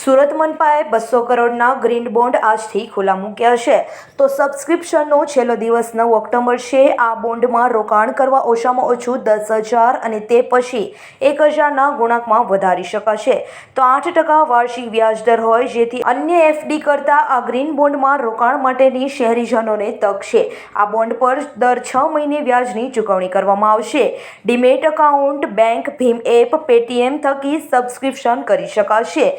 સુરત મનપાએ બસો કરોડના green bond આજથી ખુલ્લા મૂક્યા છે. તો સબસ્ક્રિપ્શનનો છેલ્લો દિવસ નવ ઓક્ટોબર છે. આ બોન્ડમાં રોકાણ કરવા ઓછામાં ઓછું દસ હજાર અને તે પછી એક હજારના ગુણાંકમાં વધારી શકાશે. તો આઠ ટકા વાર્ષિક વ્યાજદર હોય જેથી અન્ય એફડી કરતાં આ ગ્રીન બોન્ડમાં રોકાણ માટેની શહેરીજનોને તક છે. આ બોન્ડ પર દર છ મહિને વ્યાજની ચૂકવણી કરવામાં આવશે. ડીમેટ એકાઉન્ટ, બેંક, ભીમ એપ, પેટીએમ થકી સબસ્ક્રિપ્શન કરી શકાશે.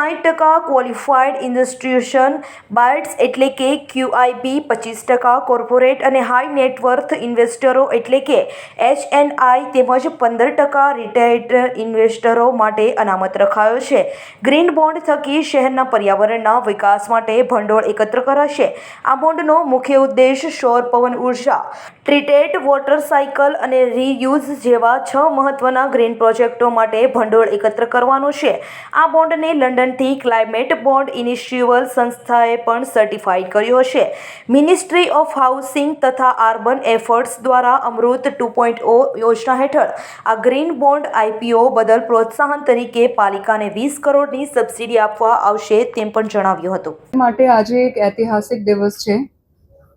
સાઠ ટકા ક્વોલિફાઈડ ઇન્સ્ટિટ્યુશન બાઇટ્સ એટલે કે ક્યુઆઈબી પચીસ ટકા કોર્પોરેટ અને હાઈ નેટવર્થ ઇન્વેસ્ટરો એટલે કે એચએનઆઈ તેમજ પંદર ટકા રિટાયર્ડ ઇન્વેસ્ટરો માટે અનામત રખાયો છે. ગ્રીન બોન્ડ થકી શહેરના પર્યાવરણના વિકાસ માટે ભંડોળ એકત્ર કરાશે. આ બોન્ડનો મુખ્ય ઉદ્દેશ સૌર પવન ઊર્જા ટ્રીટેડ વોટર સાયકલ અને રીયુઝ જેવા છ મહત્વના ગ્રીન પ્રોજેક્ટો માટે ભંડોળ એકત્ર કરવાનો છે. આ બોન્ડને લંડનથી ક્લાઇમેટ બોન્ડ ઇનિશિયલ સંસ્થાએ પણ સર્ટિફાઈડ કર્યો છે. મિનિસ્ટ્રી ઓફ હાઉસિંગ તથા અર્બન એફર્ટ્સ દ્વારા અમૃત ટુ પોઈન્ટ ઓ યોજના હેઠળ આ ગ્રીન બોન્ડ આઈપીઓ બદલ પ્રોત્સાહન તરીકે પાલિકાને વીસ કરોડની સબસિડી આપવા આવશે તેમ પણ જણાવ્યું હતું. માટે આજે એક ઐતિહાસિક દિવસ છે.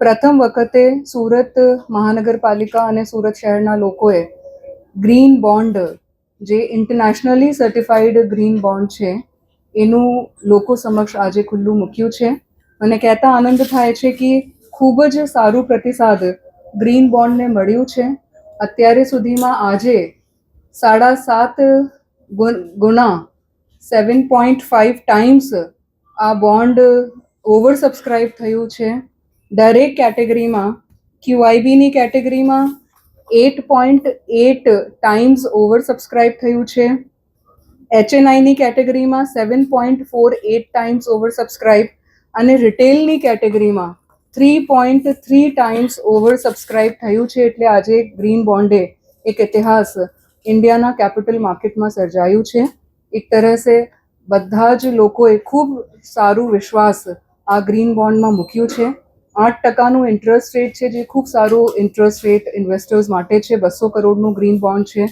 પ્રથમ વખતે સુરત મહાનગરપાલિકા અને સુરત શહેરના લોકોએ ગ્રીન બોન્ડ જે ઇન્ટરનેશનલી સર્ટિફાઈડ ગ્રીન બોન્ડ છે એનું લોકો સમક્ષ આજે ખુલ્લું મૂક્યું છે. અને કહેતા આનંદ થાય છે કે ખૂબ જ સારું પ્રતિસાદ ગ્રીન બોન્ડને મળ્યું છે. અત્યારે સુધીમાં આજે સાડા સાત ગુણા સેવન પોઈન્ટ ફાઇવ ટાઈમ્સ આ બોન્ડ ઓવર સબસ્ક્રાઇબ થયું છે. દરેક કેટેગરીમાં ક્યુઆઈબીની કેટેગરીમાં eight point eight times oversubscribe થયું છે. એચએનઆઈની કેટેગરીમાં seven point four eight times oversubscribe અને રિટેલની કેટેગરીમાં three point three times oversubscribe થયું છે એટલે આજે ગ્રીન બોન્ડે એક ઇતિહાસ ઇન્ડિયાના કેપિટલ માર્કેટમાં સર્જાયું છે. એક તરહ સે બધા જ લોકોએ ખૂબ સારું વિશ્વાસ આ ગ્રીન બોન્ડમાં મૂક્યું છે. આઠ ટકાનું ઇન્ટરેસ્ટ રેટ છે જે ખૂબ સારું ઇન્ટરેસ્ટ રેટ ઇન્વેસ્ટર્સ માટે છે. બસો કરોડનું ગ્રીન બોન્ડ છે.